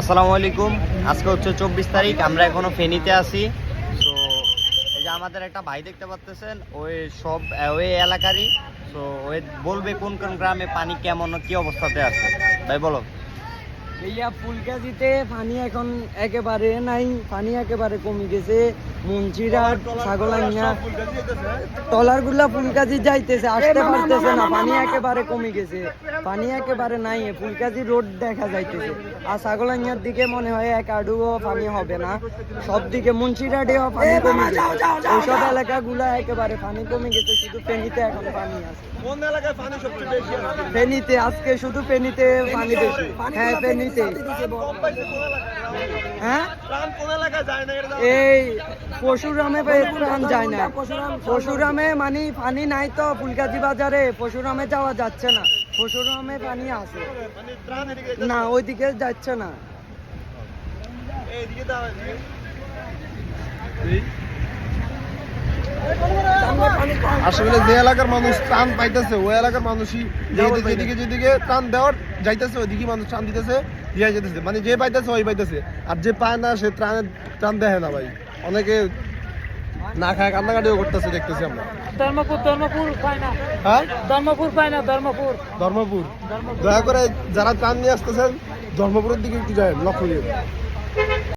আসসালামু আলাইকুম। আজকে হচ্ছে চব্বিশ তারিখ, আমরা এখনও ফেনীতে আছি। তো এই যে আমাদের একটা ভাই দেখতে পাচ্তেছেন, ওই সব, ওই এলাকারই। তো ওই বলবে কোন কোন গ্রামে পানি কেমন, কি অবস্থাতে আছে। ভাই, বলো। ফুলকাজিতে পানি এখন একেবারে নাই, পানি একেবারে কমে গেছে। মুন্সিরাট ছাগলাইয়া টলারগুলা ফুলকাজি যাইতেছে আসতে পারতেছে না পানি একেবারে কমে গেছে পানি একেবারে নাই ফুলকাজি রোড দেখা যাইতেছে। আর ছাগলাইয়ার দিকে মনে হয় এক আডুও পানি হবে না সব দিকে মুন্সিরাটেও পানি কমে গেছে। ওইসব এলাকাগুলা একেবারে পানি কমে গেছে শুধু ফেনীতে এখন পানি আছে। কোন এলাকায় পানি সবচেয়ে বেশি আছে? ফেনীতে আজকে শুধু ফেনীতে পানি বেশি। হ্যাঁ ফেনীতে হ্যাঁ প্রাণ কোন এলাকায় যায় না এটা জানো? এই পশুরামে প্রাণ যায় না। পশুরামে মানে পানি নাই তো, ফুলগাজি বাজারে। পশুরামে যাওয়া যাচ্ছে না। পশুরামে পানি আছে। না, ওইদিকে যাচ্ছে না। আসলে যে এলাকার মানুষ ত্রাণ পাইতেছে, ওই এলাকার মানুষই যেদিকে যেদিকে ত্রাণ দেওয়ার যাইতেছে, ওইদিকে মানুষ ত্রাণ দিতেছে, দিয়া যেতেছে মানে যে পাইতেছে, ওই পাইতেছে। আর যে পায় না, সে ত্রাণের ত্রাণ দেখে না ভাই। অনেকে না খায় কান্নাকাটিও করতেছে দেখতেছি আমরা। ধর্মপুর ধর্মপুর পায় না। হ্যাঁ? ধর্মপুর পায় না ধর্মপুর। ধর্মপুর। দয়া করে যারা ত্রাণ নিয়ে আসতেছেন ধর্মপুরের দিকে একটু যায় লক্ষ্য